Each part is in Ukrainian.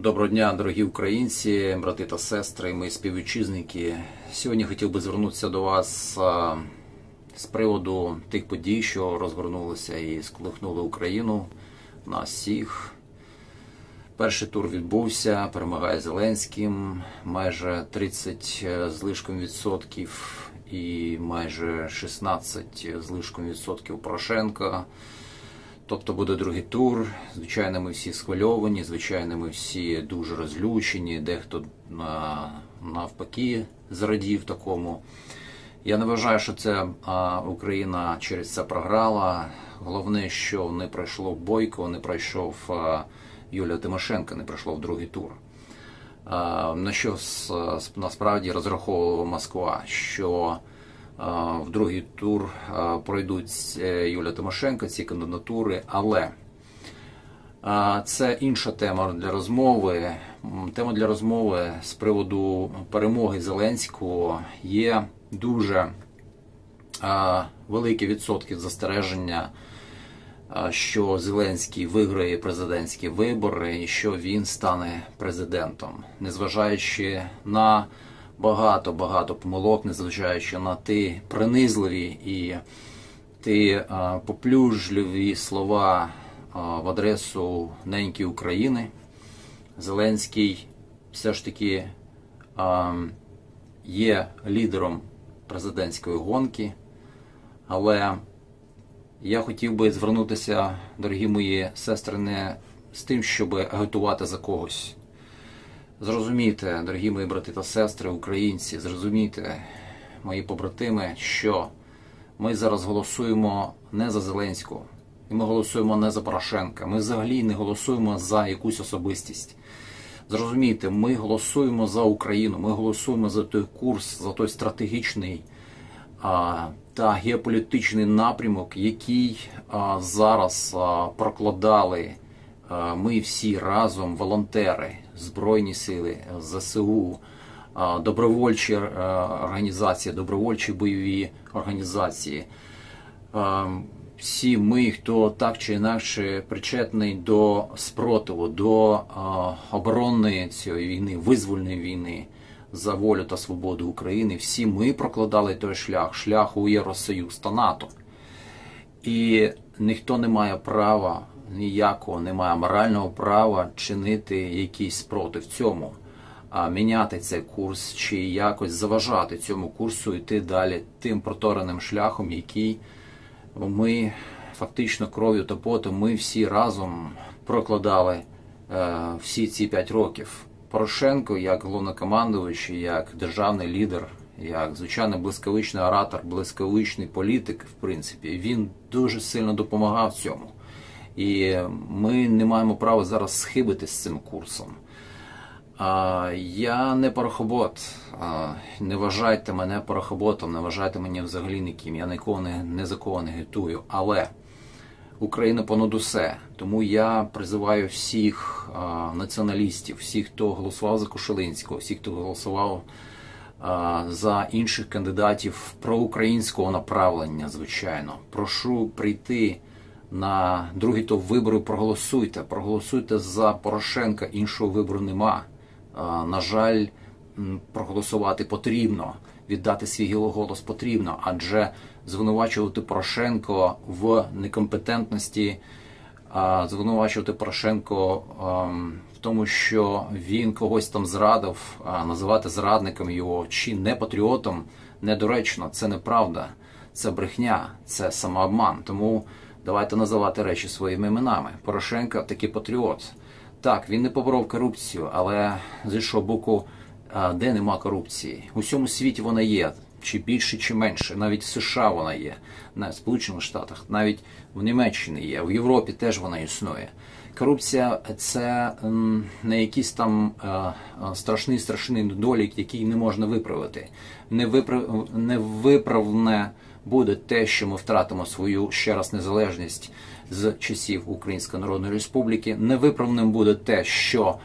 Доброго дня, дорогі українці, брати та сестри, мої співвітчизники. Сьогодні хотів би звернутися до вас з приводу тих подій, що розгорнулися і сколихнули Україну нас всіх. Перший тур відбувся, перемагає Зеленським, майже 30 з лишком відсотків і майже 16 з лишком відсотків Порошенка. Тобто буде другий тур. Звичайно, ми всі схвильовані, звичайно, ми всі дуже розлючені, дехто навпаки зрадів такому. Я не вважаю, що це Україна через це програла. Головне, що не пройшло Бойко, не пройшов Юлія Тимошенко, не пройшло в другий тур. На що насправді розраховувала Москва? що в другий тур пройдуть е, Юля Тимошенко, ці кандидатури, але це інша тема для розмови. Тема для розмови з приводу перемоги Зеленського є дуже великі відсотки застереження, що Зеленський виграє президентські вибори і що він стане президентом, незважаючи на багато-багато помилок, незважаючи на ті принизливі і ті а, поплюжливі слова а, в адресу неньки України. Зеленський все ж таки а, є лідером президентської гонки, але я хотів би звернутися, дорогі мої сестри, не з тим, щоб агітувати за когось. Зрозумійте, дорогі мої брати та сестри, українці, зрозумійте, мої побратими, що ми зараз голосуємо не за Зеленського, і ми голосуємо не за Порошенка. Ми взагалі не голосуємо за якусь особистість. Зрозумійте, ми голосуємо за Україну, ми голосуємо за той курс, за той стратегічний а, та геополітичний напрямок, який а, зараз а, прокладали. Ми всі разом, волонтери, Збройні сили, ЗСУ, добровольчі організації, добровольчі бойові організації. Всі ми, хто так чи інакше причетний до спротиву, до оборонної цієї війни, визвольної війни за волю та свободу України, всі ми прокладали той шлях, шлях у Євросоюз та НАТО. І ніхто не має права ніякого немає морального права чинити якийсь спротив цьому, а міняти цей курс чи якось заважати цьому курсу йти далі тим протореним шляхом, який ми фактично кров'ю та потом ми всі разом прокладали е, всі ці п'ять років. Порошенко, як головнокомандуючий, як державний лідер, як звичайно блискавичний оратор, блискавичний політик, в принципі, він дуже сильно допомагав цьому. І ми не маємо права зараз схибити з цим курсом. Я не порохобот. А, Не вважайте мене порохоботом, не вважайте мене взагалі ніким. Я нікого не, не за кого не гетую. Але Україна понад усе. Тому я призиваю всіх націоналістів, всіх, хто голосував за Кошелинського, всіх, хто голосував за інших кандидатів проукраїнського направлення, звичайно. Прошу прийти на другий то вибори проголосуйте. Проголосуйте за Порошенка, іншого вибору нема. На жаль, проголосувати потрібно, віддати свій голос потрібно, адже звинувачувати Порошенко в некомпетентності, звинувачувати Порошенко в тому, що він когось там зрадив, називати зрадником його чи не патріотом недоречно. Це неправда, це брехня, це самообман. Тому. Давайте називати речі своїми іменами. Порошенко такий патріот. Так, він не поборов корупцію, але з іншого боку, де нема корупції? У всьому світі вона є, чи більше, чи менше. Навіть в США вона є, на Сполучених Штатах, навіть в Німеччині є, в Європі теж вона існує. Корупція це не якийсь там страшний страшний недолік, який не можна виправити. Невиправне буде те, що ми втратимо свою ще раз незалежність з часів Української Народної Республіки. Невиправним буде те, що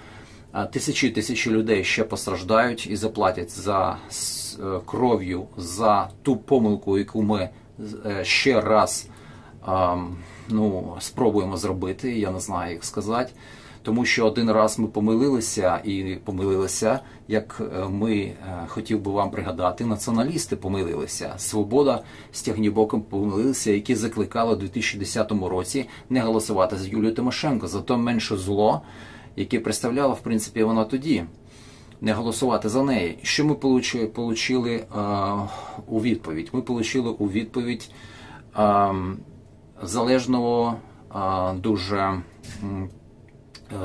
тисячі тисячі людей ще постраждають і заплатять за е, кров'ю за ту помилку, яку ми е, ще раз ну, спробуємо зробити. Я не знаю, як сказати. Тому що один раз ми помилилися і помилилися, як е, ми е, хотів би вам пригадати, націоналісти помилилися. Свобода з Тягнібоком помилилися, які закликали у 2010 році не голосувати за Юлію Тимошенко. Зато менше зло, яке представляла в принципі вона тоді. Не голосувати за неї. Що ми получили а, у відповідь? Ми отримали у відповідь а, залежного, дуже,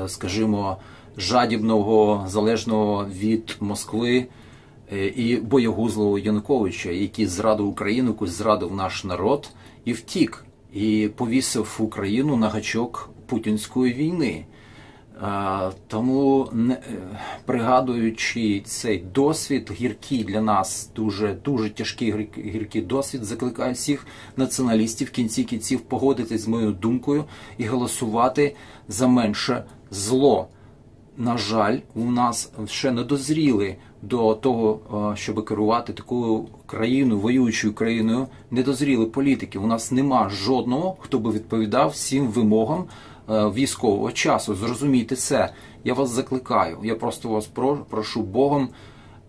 скажімо, жадібного, залежного від Москви е, і боєгузлого Януковича, який зрадив Україну, який зрадив наш народ і втік, і повісив Україну на гачок путінської війни. Тому не пригадуючи цей досвід, гіркий для нас дуже дуже тяжкий гіркий досвід, закликаю всіх націоналістів в кінці кінців погодитись з моєю думкою і голосувати за менше зло. На жаль, у нас ще не дозріли до того, щоб керувати такою країною, воюючою країною, не дозріли політики. У нас нема жодного, хто би відповідав всім вимогам військового часу. Зрозумійте це. Я вас закликаю. Я просто вас прошу Богом.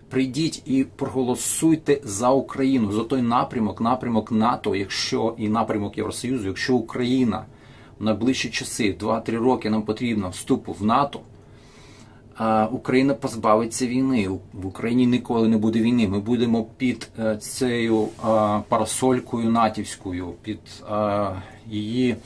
Прийдіть і проголосуйте за Україну за той напрямок, напрямок НАТО, якщо і напрямок Євросоюзу, якщо Україна найближчі часи, 2-3 роки нам потрібно вступу в НАТО. Україна позбавиться війни. В Україні ніколи не буде війни. Ми будемо під е, цією парасолькою натівською, під її,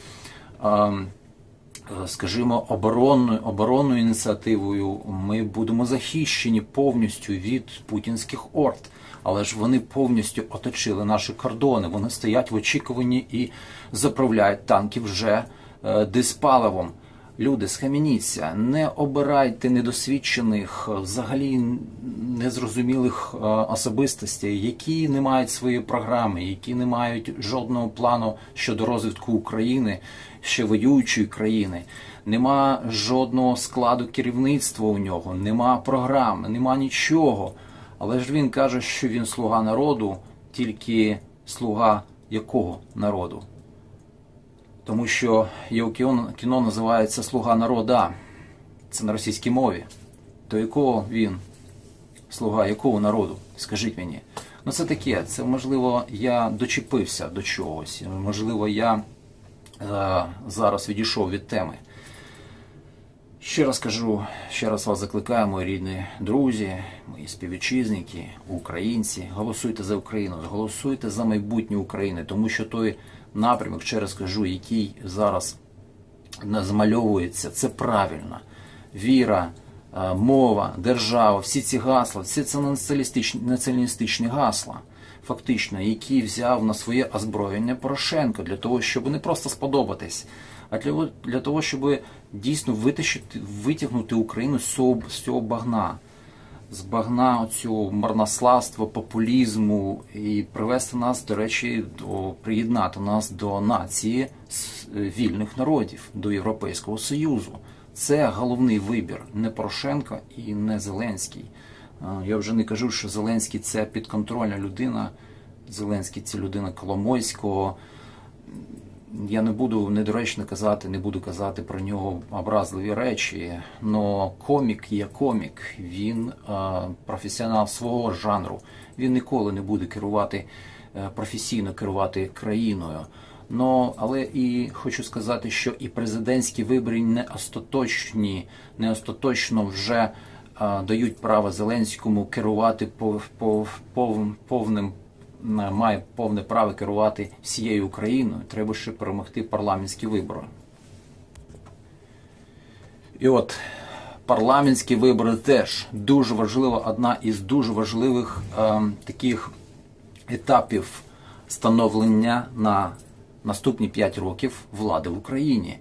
скажімо, оборонною оборонною ініціативою. Ми будемо захищені повністю від путінських орд. Але ж вони повністю оточили наші кордони. Вони стоять в очікуванні і заправляють танки вже е, диспаливом. Люди, схамініться, не обирайте недосвідчених, взагалі незрозумілих е, особистостей, які не мають своєї програми, які не мають жодного плану щодо розвитку України, ще воюючої країни. Нема жодного складу керівництва у нього, нема програми, нема нічого. Але ж він каже, що він слуга народу, тільки слуга якого народу? Тому що його кіно, називається Слуга народа. Це на російській мові. То якого він? Слуга якого народу? Скажіть мені. Ну це таке. Це можливо, я дочепився до чогось. Можливо, я е, зараз відійшов від теми. Ще раз кажу, ще раз вас закликаю, мої рідні друзі, мої співвітчизники, українці. Голосуйте за Україну, голосуйте за майбутнє України, тому що той напрямок, ще раз кажу, який зараз змальовується, це правильно. Віра, е, мова, держава, всі ці гасла, всі це націоналістичні гасла, фактично, які взяв на своє озброєння Порошенко для того, щоб не просто сподобатись, а для для того, щоб дійсно витягнути Україну з цього, з цього багна з багна цього марнославства, популізму і привести нас, до речі, до приєднати нас до нації е, вільних народів, до Європейського Союзу. Це головний вибір не Порошенка і не Зеленський. Я вже не кажу, що Зеленський це підконтрольна людина. Зеленський це людина Коломойського я не буду недоречно казати, не буду казати про нього образливі речі. але комік є комік, він професіонал свого жанру. Він ніколи не буде керувати е, професійно керувати країною. Но, але і хочу сказати, що і президентські вибори не остаточні, не остаточно вже а, дають право Зеленському керувати пов, пов, повним має повне право керувати всією Україною. Треба ще перемогти парламентські вибори. І от парламентські вибори теж дуже важлива, одна із дуже важливих е, таких етапів становлення на наступні 5 років влади в Україні.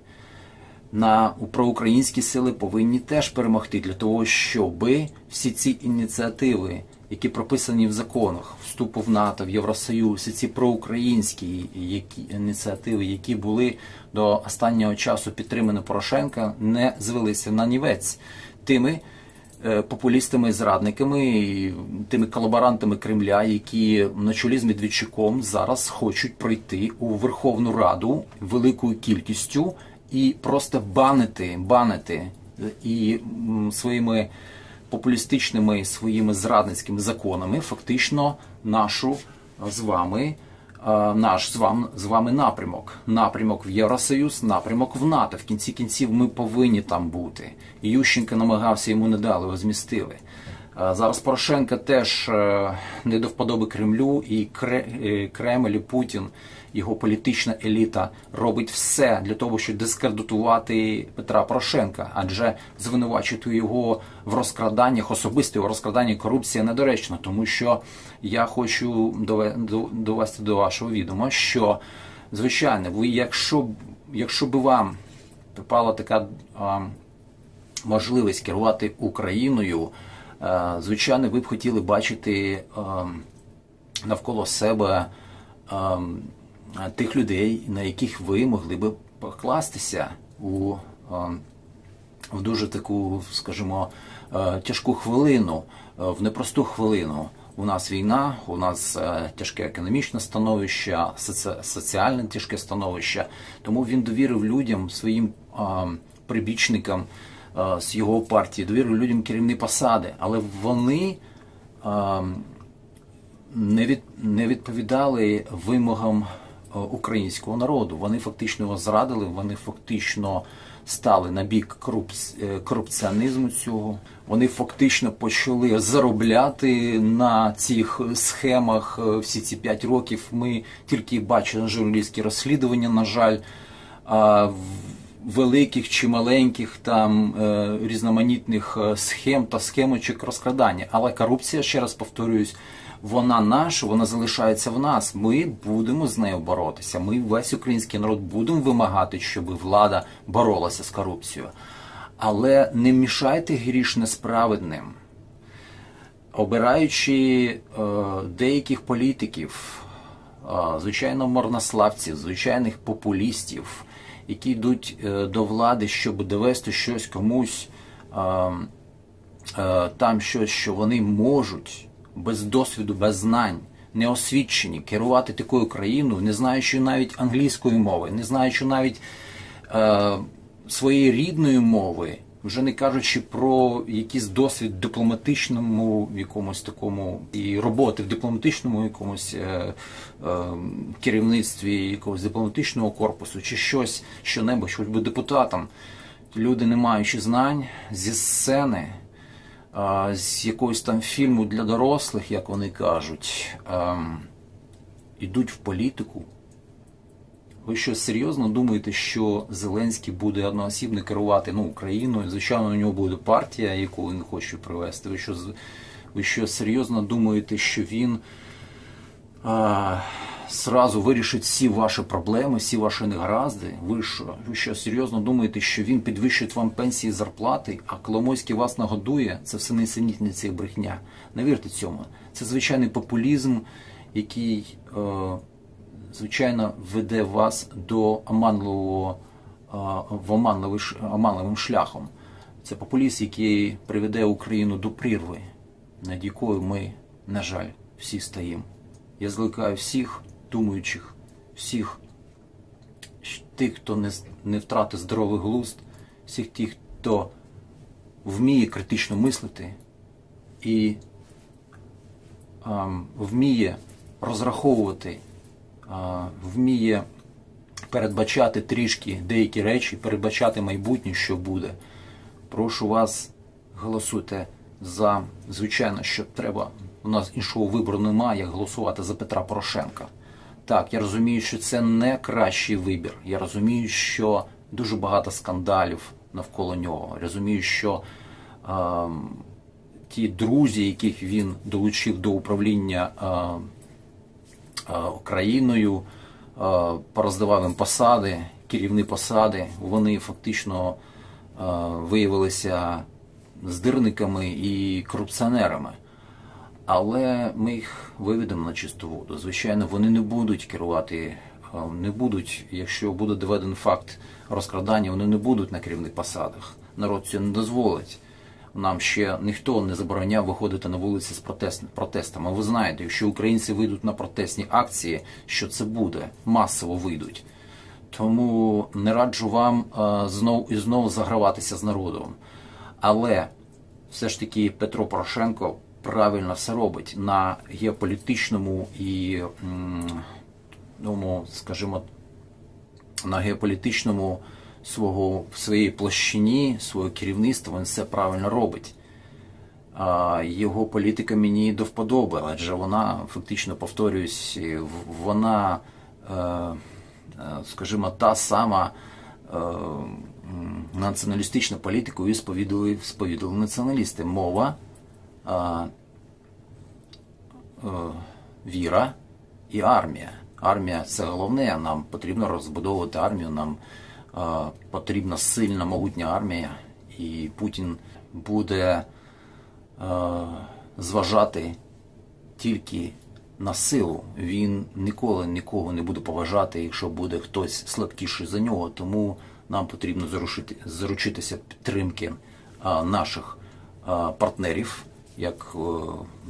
На проукраїнські сили повинні теж перемогти для того, щоб всі ці ініціативи які прописані в законах вступу в НАТО, в Євросоюз, і ці проукраїнські які, ініціативи, які були до останнього часу підтримані Порошенка, не звелися на нівець тими е, популістами, зрадниками, тими колаборантами Кремля, які на чолі з Медведчуком зараз хочуть пройти у Верховну Раду великою кількістю і просто банити, банити і своїми популістичними своїми зрадницькими законами фактично нашу з вами. Наш з вами з вами напрямок, напрямок в Євросоюз, напрямок в НАТО. В кінці кінців ми повинні там бути. Ющенко намагався йому не дали, його змістили. Зараз Порошенка теж е, не до вподоби Кремлю, і е, Кремль і Путін, його політична еліта робить все для того, щоб дискредитувати Петра Порошенка, адже звинувачити його в розкраданнях, особисто в розкраданні корупції недоречно, тому що я хочу довести до вашого відома, що звичайно, ви, якщо якщо би вам припала така а, можливість керувати Україною. Е, звичайно, ви б хотіли бачити е, навколо себе е, тих людей, на яких ви могли би покластися у в дуже таку, скажімо, тяжку хвилину, в непросту хвилину. У нас війна, у нас тяжке економічне становище, соціальне тяжке становище. Тому він довірив людям, своїм прибічникам з його партії, довірив людям керівні посади, але вони не від, не відповідали вимогам українського народу. Вони фактично його зрадили, вони фактично стали на бік е, корупціонізму цього. Вони фактично почали заробляти на цих схемах е, всі ці п'ять років. Ми тільки бачили журналістські розслідування, на жаль великих чи маленьких там е, різноманітних е, схем та схемочок розкрадання. Але корупція, ще раз повторююсь, вона наша, вона залишається в нас. Ми будемо з нею боротися. Ми весь український народ будемо вимагати, щоб влада боролася з корупцією. Але не мішайте гріш несправедним. Обираючи е, деяких політиків, звичайно, марнославців, звичайних популістів, які йдуть е, до влади, щоб довести щось комусь там щось, що вони можуть без досвіду, без знань, неосвідчені керувати такою країною, не знаючи навіть англійської мови, не знаючи навіть е, своєї рідної мови вже не кажучи про якийсь досвід дипломатичному якомусь такому і роботи в дипломатичному якомусь е, е, керівництві якогось дипломатичного корпусу, чи щось, що небудь, хоч би депутатам, люди, не маючи знань зі сцени. Е, з якогось там фільму для дорослих, як вони кажуть, йдуть ем, в політику, ви що серйозно думаєте, що Зеленський буде одноосібно керувати ну, Україною? Звичайно, у нього буде партія, яку він хоче привести. Ви що ви що серйозно думаєте, що він а, сразу вирішить всі ваші проблеми, всі ваші негаразди? Ви що? Ви що серйозно думаєте, що він підвищить вам пенсії і зарплати, а Коломойський вас нагодує? Це все несенітниця і брехня. Не вірте цьому. Це звичайний популізм, який. Е, звичайно, веде вас до оманливого в оманливим шляхом. Це популіст, який приведе Україну до прірви, над якою ми, на жаль, всі стоїмо. Я зликаю всіх думаючих, всіх тих, хто не не втратив здоровий глузд, всіх тих, хто вміє критично мислити і а, вміє розраховувати вміє передбачати трішки деякі речі, передбачати майбутнє, що буде. Прошу вас, голосуйте за, звичайно, що треба. У нас іншого вибору немає, як голосувати за Петра Порошенка. Так, я розумію, що це не кращий вибір. Я розумію, що дуже багато скандалів навколо нього. Я розумію, що е, ті друзі, яких він долучив до управління. Е, Україною, е, пороздавав їм посади, керівні посади. Вони фактично е, виявилися здирниками і корупціонерами. Але ми їх виведемо на чисту воду. Звичайно, вони не будуть керувати, не будуть, якщо буде доведений факт розкрадання, вони не будуть на керівних посадах. Народ цього не дозволить нам ще ніхто не забороняв виходити на вулиці з протест, протестами. Ви знаєте, якщо українці вийдуть на протестні акції, що це буде масово вийдуть, Тому не раджу вам е, знов і знову заграватися з народом. Але все ж таки Петро Порошенко правильно все робить на геополітичному і, ну, скажімо, на геополітичному свого в своїй площині, свого керівництва він все правильно робить. Його політика мені до вподоби, адже вона фактично повторююсь, вона, е, скажімо, та сама е, націоналістична політика, і сповідали, сповідали націоналісти. Мова, е, віра і армія. Армія це головне. Нам потрібно розбудовувати армію. Нам потрібна сильна могутня армія, і Путін буде зважати тільки на силу. Він ніколи нікого не буде поважати, якщо буде хтось слабкіший за нього. Тому нам потрібно зарушити, заручитися підтримки наших партнерів, як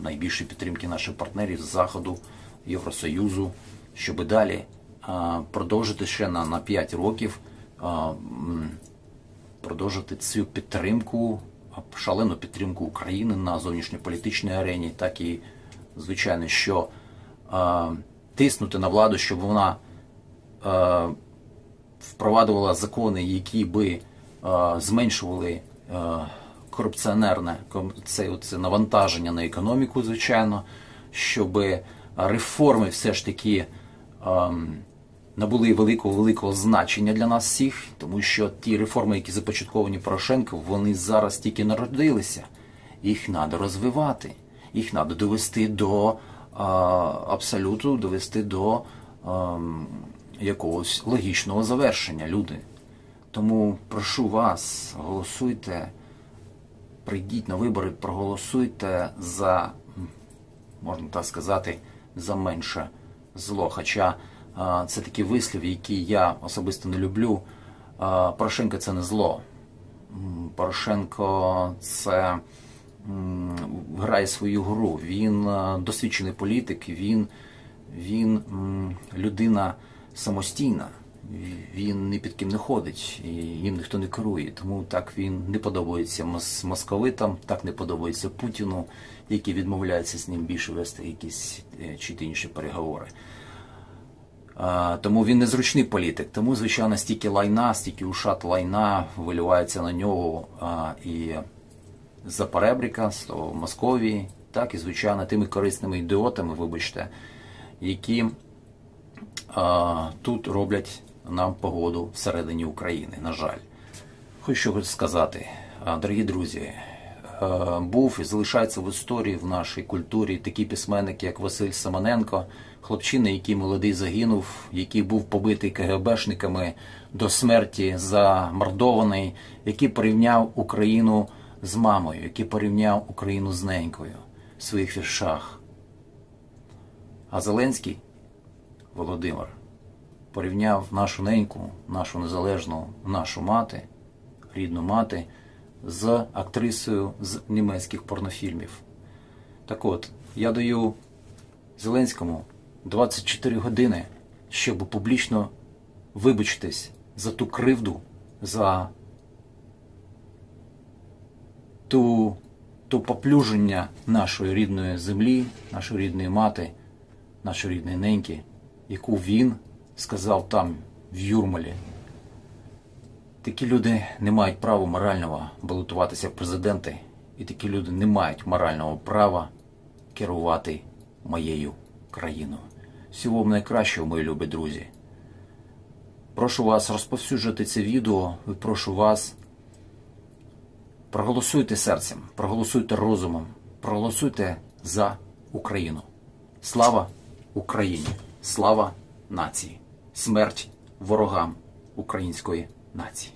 найбільші підтримки наших партнерів з Заходу, Євросоюзу, щоб далі продовжити ще на, на 5 років продовжити цю підтримку, шалену підтримку України на зовнішньополітичній арені, так і, звичайно, що тиснути на владу, щоб вона впровадувала закони, які би зменшували корупціонерне це, це навантаження на економіку, звичайно, щоб реформи все ж таки набули великого великого значення для нас всіх, тому що ті реформи, які започатковані Порошенко, вони зараз тільки народилися. Їх треба розвивати, їх треба довести до а, абсолюту, довести до а, якогось логічного завершення, люди. Тому прошу вас, голосуйте, прийдіть на вибори, проголосуйте за, можна так сказати, за менше зло. Хоча це такий вислів, який я особисто не люблю. Порошенко це не зло. Порошенко це грає свою гру. Він досвідчений політик, він, він людина самостійна. Він ні під ким не ходить, і їм ніхто не керує. Тому так він не подобається московитам, так не подобається Путіну, який відмовляється з ним більше вести якісь е, чи інші переговори. Тому він незручний політик. Тому, звичайно, стільки лайна, стільки ушат лайна виливається на нього і за перебріка, з Московії, так і, звичайно, тими корисними ідіотами, вибачте, які а, тут роблять нам погоду всередині України. На жаль, хочу сказати, дорогі друзі. Був і залишається в історії в нашій культурі такі письменники, як Василь Самоненко, хлопчина, який молодий загинув, який був побитий КГБшниками до смерті замордований, який порівняв Україну з мамою, який порівняв Україну з ненькою в своїх віршах. А Зеленський Володимир порівняв нашу неньку, нашу незалежну, нашу мати, рідну мати з актрисою з німецьких порнофільмів. Так от, я даю Зеленському 24 години, щоб публічно вибачитись за ту кривду, за ту, ту поплюження нашої рідної землі, нашої рідної мати, нашої рідної неньки, яку він сказав там, в Юрмалі. Такі люди не мають права морального балотуватися в президенти, і такі люди не мають морального права керувати моєю країною. Всього вам найкращого, мої любі друзі. Прошу вас розповсюджувати це відео і прошу вас проголосуйте серцем, проголосуйте розумом, проголосуйте за Україну. Слава Україні! Слава нації! Смерть ворогам української нації!